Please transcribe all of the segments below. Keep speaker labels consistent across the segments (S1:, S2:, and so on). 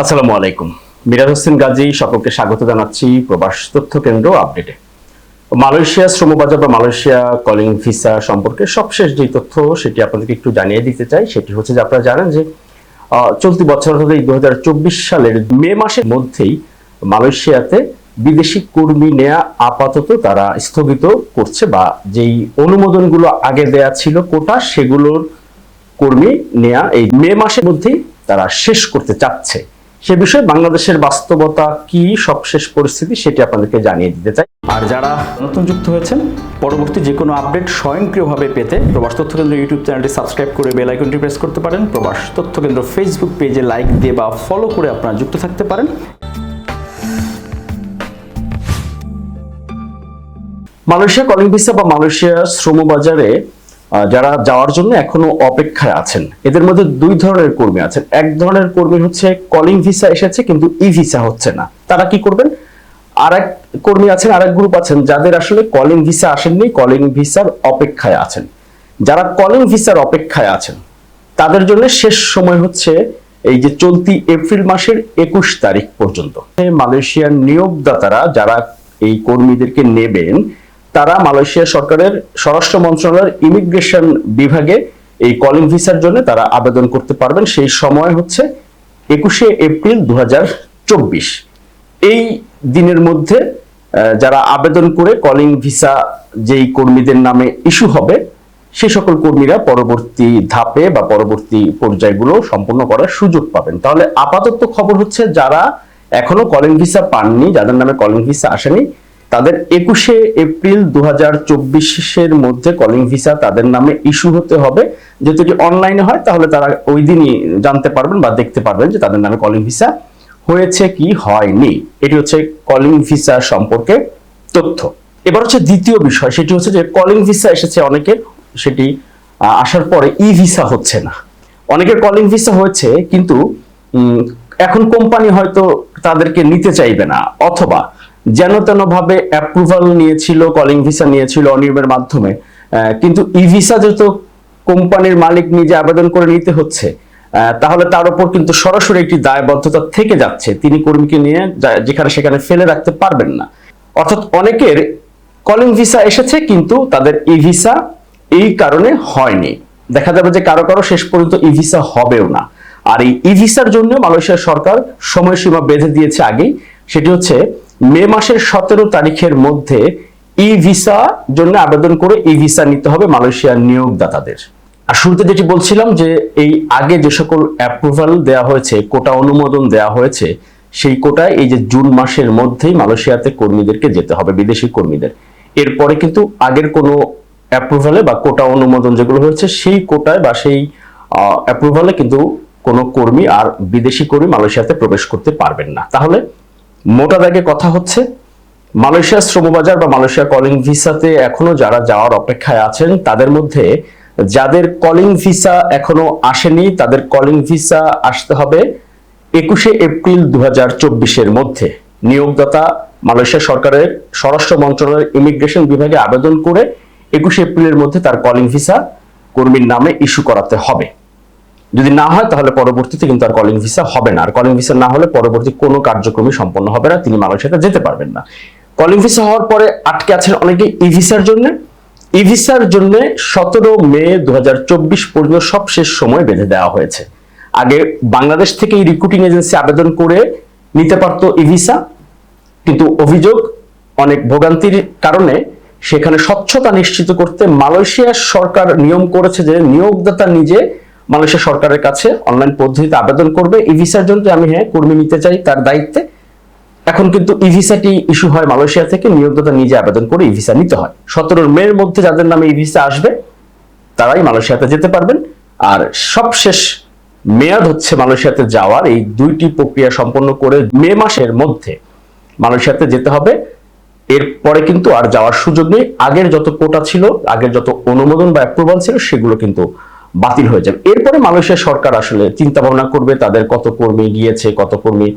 S1: আসসালামু আলাইকুম। মিরাজ হোসেন গাজী সকলকে স্বাগত জানাচ্ছি প্রবাস তথ্য কেন্দ্র আপডেটে। মালয়েশিয়া শ্রমবাজার বা মালয়েশিয়া কলিং ভিসা সম্পর্কে সবশেষ যে তথ্য সেটি আপনাদেরকে একটু জানিয়ে দিতে চাই, সেটি হচ্ছে যে আপনারা জানেন যে চলতি বছর হলে দু সালের মে মাসের মধ্যেই মালয়েশিয়াতে বিদেশি কর্মী নেয়া আপাতত তারা স্থগিত করছে বা যেই অনুমোদনগুলো আগে দেয়া ছিল কোটা, সেগুলোর কর্মী নেয়া এই মে মাসের মধ্যেই তারা শেষ করতে চাচ্ছে। সে বিষয়ে বাংলাদেশের বাস্তবতা কি সবশেষ পরিস্থিতি সেটি আপনাদেরকে জানিয়ে দিতে চাই। আর যারা নতুন যুক্ত হয়েছেন পরবর্তী যে কোনো আপডেট স্বয়ংক্রিয়ভাবে পেতে প্রবাস তথ্য কেন্দ্র ইউটিউব চ্যানেলটি সাবস্ক্রাইব করে বেল আইকনটি প্রেস করতে পারেন। প্রবাস তথ্য কেন্দ্র ফেসবুক পেজে লাইক দিয়ে বা ফলো করে আপনারা যুক্ত থাকতে পারেন। মালয়েশিয়া কলিং ভিসা বা মালয়েশিয়া শ্রমবাজারে আহ, যারা যাওয়ার জন্য এখনও অপেক্ষায় আছেন। এদের মধ্যে দুই ধরনের কর্মী আছেন। এক ধরনের কর্মী হচ্ছে কলিং ভিসা এসেছে, কিন্তু ই ভিসা হচ্ছে না। তারা কি করবেন? আর এক কর্মী আছেন আর এক গ্রুপ আছেন, যাদের আসলে কলিং ভিসা আসেননি কলিং ভিসার অপেক্ষায় আছেন। যারা কলিং ভিসার অপেক্ষায় আছেন, তাদের জন্য শেষ সময় হচ্ছে এই যে চলতি এপ্রিল মাসের একুশ তারিখ পর্যন্ত। মালয়েশিয়ার নিয়োগদাতারা, যারা এই কর্মীদেরকে নেবেন তারা মালয়েশিয়া সরকারের স্বরাষ্ট্র মন্ত্রণালয়ের ইমিগ্রেশন বিভাগে এই কলিং ভিসার জন্য তারা আবেদন করতে পারবেন। সেই সময় হচ্ছে একুশে এপ্রিল দু হাজার চব্বিশ। এই দিনের মধ্যে যারা আবেদন করে কলিং ভিসা যেই কর্মীদের নামে ইস্যু হবে, সে সকল কর্মীরা পরবর্তী ধাপে বা পরবর্তী পর্যায়গুলো সম্পন্ন করার সুযোগ পাবেন। তাহলে আপাতত খবর হচ্ছে যারা এখনও কলিং ভিসা পাননি, যাদের নামে কলিং ভিসা আসেনি তাদের একুশে এপ্রিল দু হাজার চব্বিশ এর মধ্যে কলিং ভিসা তাদের নামে ইস্যু হতে হবে। যদি এটি অনলাইনে হয়, তাহলে তারা ওই দিনই জানতে পারবেন বা দেখতে পারবেন যে তাদের নামে কলিং ভিসা হয়েছে কি হয়নি। এটি হচ্ছে কলিং ভিসা সম্পর্কে তথ্য। এবার হচ্ছে দ্বিতীয় বিষয়, সেটি হচ্ছে যে কলিং ভিসা এসেছে অনেকের, সেটি আসার পরে ই ভিসা হচ্ছে না। অনেকের কলিং ভিসা হয়েছে, কিন্তু এখন কোম্পানি হয়তো তাদেরকে নিতে চাইবে না, অথবা যেন তেন ভাবে অ্যাপ্রুভাল নিয়েছিল কলিং ভিসা নিয়েছিল অনিয়মের মাধ্যমে। কিন্তু ই ভিসা যেহেতু কোম্পানির মালিক নিজে আবেদন করে নিতে হচ্ছে তাহলে তার উপর কিন্তু সরাসরি একটি দায়বদ্ধতা থেকে যাচ্ছে। তিনি কর্মীকে নিয়ে যেখানে সেখানে ফেলে রাখতে পারবেন না। অর্থাৎ অনেকের কলিং ভিসা এসেছে, কিন্তু তাদের ই ভিসা এই কারণে হয়নি। দেখা যাবে যে কারও কারও শেষ পর্যন্ত ই ভিসা হবেও না। আর এই ই ভিসার জন্য মালয়েশিয়া সরকার সময়সীমা বেঁধে দিয়েছে আগেই। সেটি হচ্ছে মে মাসের সতেরো তারিখের মধ্যে ই ভিসা জন্য আবেদন করে ই ভিসা নিতে হবে মালয়েশিয়ার নিয়োগদাতাদের। আর শুরুতে যেটি বলছিলাম যে এই আগে যে সকল অ্যাপ্রুভাল দেওয়া হয়েছে, কোটা অনুমোদন দেওয়া হয়েছে, সেই কোটায় এই যে জুন মাসের মধ্যেই মালয়েশিয়াতে কর্মীদেরকে যেতে হবে, বিদেশি কর্মীদের। এরপরে কিন্তু আগের কোনো অ্যাপ্রুভালে বা কোটা অনুমোদন যেগুলো হয়েছে, সেই কোটায় বা সেই অ্যাপ্রুভালে কিন্তু কোনো কর্মী আর বিদেশি কর্মী মালয়েশিয়াতে প্রবেশ করতে পারবেন না। তাহলে মোটা দাগে কথা হচ্ছে মালয়েশিয়া শ্রমবাজার বা মালয়েশিয়া কলিং ভিসাতে এখনও যারা যাওয়ার অপেক্ষায় আছেন, তাদের মধ্যে যাদের কলিং ভিসা এখনও আসেনি, তাদের কলিং ভিসা আসতে হবে একুশে এপ্রিল দু এর মধ্যে। নিয়োগদাতা মালয়েশিয়া সরকারের স্বরাষ্ট্র মন্ত্রণালয়ের ইমিগ্রেশন বিভাগে আবেদন করে একুশে এপ্রিলের মধ্যে তার কলিং ভিসা কর্মীর নামে ইস্যু করাতে হবে। যদি না হয়, তাহলে পরবর্তীতে কিন্তু আর কলিং ভিসা হবে না। আর কলিং ভিসা না হলে পরবর্তী কোনো কার্যক্রমই সম্পন্ন হবে না, তিনি মালয়েশিয়াতে যেতে পারবেন না। কলিং ভিসা হওয়ার পরে আটকে আছেন অনেকে ই ভিসার জন্য। ই ভিসার জন্য সতেরো মে দু পর্যন্ত সবশেষ সময় বেঁধে দেওয়া হয়েছে। আগে বাংলাদেশ থেকে এই রিক্রুটিং এজেন্সি আবেদন করে নিতে পারতো ই ভিসা, কিন্তু অভিযোগ অনেক ভোগান্তির কারণে সেখানে স্বচ্ছতা নিশ্চিত করতে মালয়েশিয়া সরকার নিয়ম করেছে যে নিয়োগদাতা নিজে মালয়েশিয়া সরকারের কাছে অনলাইন পদ্ধতিতে আবেদন করবে। ই ভিসার জন্য আমি হ্যাঁ কর্মী নিতে চাই তার দায়িত্বে, এখন কিন্তু ই ভিসাটি ইস্যু হয় মালয়েশিয়া থেকে, নিয়োগদাতা নিজে আবেদন করে ই ভিসা নিতে হয়। সতেরো মের মধ্যে যাদের নামে ই ভিসা আসবে, তারাই মালয়েশিয়াতে যেতে পারবেন। আর সবশেষ মেয়াদ হচ্ছে মালয়েশিয়াতে যাওয়ার। এই দুইটি প্রক্রিয়া সম্পন্ন করে মে মাসের মধ্যে মালয়েশিয়াতে যেতে হবে। এরপরে কিন্তু আর যাওয়ার সুযোগ নেই। আগের যত কোটা ছিল, আগের যত অনুমোদন বা অ্যাপ্রুভাল ছিল, সেগুলো কিন্তু বাতিল হয়ে যাবে। এরপরে মালয়েশিয়া সরকার আসলে চিন্তা ভাবনা করবে তাদের কত কর্মী গিয়েছে, কত কর্মী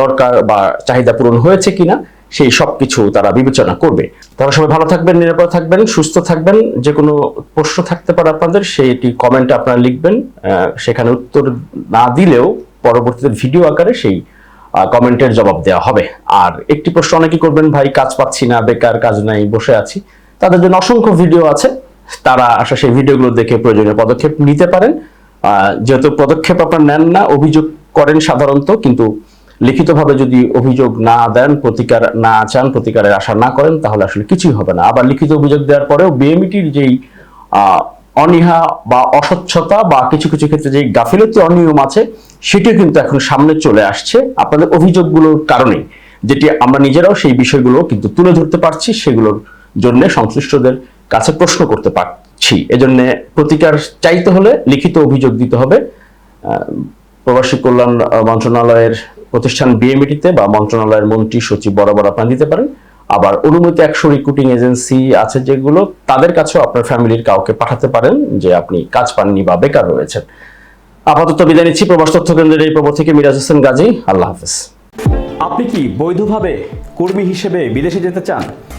S1: দরকার বা চাহিদা পূরণ হয়েছে কিনা, সেই সবকিছু তারা বিবেচনা করবে। তারা সবাই ভালো থাকবেন, নিরাপদ থাকবেন, সুস্থ থাকবেন যে কোনো প্রশ্ন থাকতে পারে আপনাদের সেটি কমেন্টে আপনারা লিখবেন। সেখানে উত্তর না দিলেও পরবর্তীতে ভিডিও আকারে সেই কমেন্টের জবাব দেওয়া হবে। আর একটি প্রশ্ন, অনেকে করবেন, ভাই, কাজ পাচ্ছি না, বেকার, কাজ নাই, বসে আছি। তাদের জন্য অসংখ্য ভিডিও আছে। তারা আসলে সেই ভিডিওগুলো দেখে প্রয়োজনীয় পদক্ষেপ নিতে পারেন। যেহেতু পদক্ষেপ আপনার নেন না, অভিযোগ করেন সাধারণত, কিন্তু লিখিতভাবে যদি অভিযোগ না দেন, প্রতিকার না চান, প্রতিকারের আশা না করেন, তাহলে আসলে কিছুই হবে না। আবার লিখিত অভিযোগ দেওয়ার পরেও বিএমইটির যেই অনীহা বা অস্বচ্ছতা বা কিছু কিছু ক্ষেত্রে যে গাফিলতি অনিয়ম আছে সেটি কিন্তু এখন সামনে চলে আসছে আপনাদের অভিযোগগুলোর কারণে যেটি আমরা নিজেরাও সেই বিষয়গুলো কিন্তু তুলে ধরতে পারছি, সেগুলোর জন্য সংশ্লিষ্টদের কাছে প্রশ্ন করতে পারছি। এজন্য প্রতিকার চাইতে হলে লিখিত অভিযোগ দিতে হবে। প্রবাসী কল্যাণ মন্ত্রণালয়ের প্রতিষ্ঠান বিএমইটিতে বা মন্ত্রণালয়ের মন্ত্রী সচিব বরাবর আপনারা দিতে পারেন। আবার অনুমতি একশো রিক্রুটিং এজেন্সি আছে যেগুলো, তাদের কাছেও আপনার ফ্যামিলির কাউকে পাঠাতে পারেন যে আপনি কাজ পাননি বা বেকার রয়েছেন। আপাতত বিদায় নিচ্ছি। প্রবাস তথ্য কেন্দ্রের এই প্রবর থেকে মিরাজ হোসেন গাজী। আল্লাহ হাফেজ। আপনি কি বৈধভাবে কর্মী হিসেবে বিদেশে যেতে চান?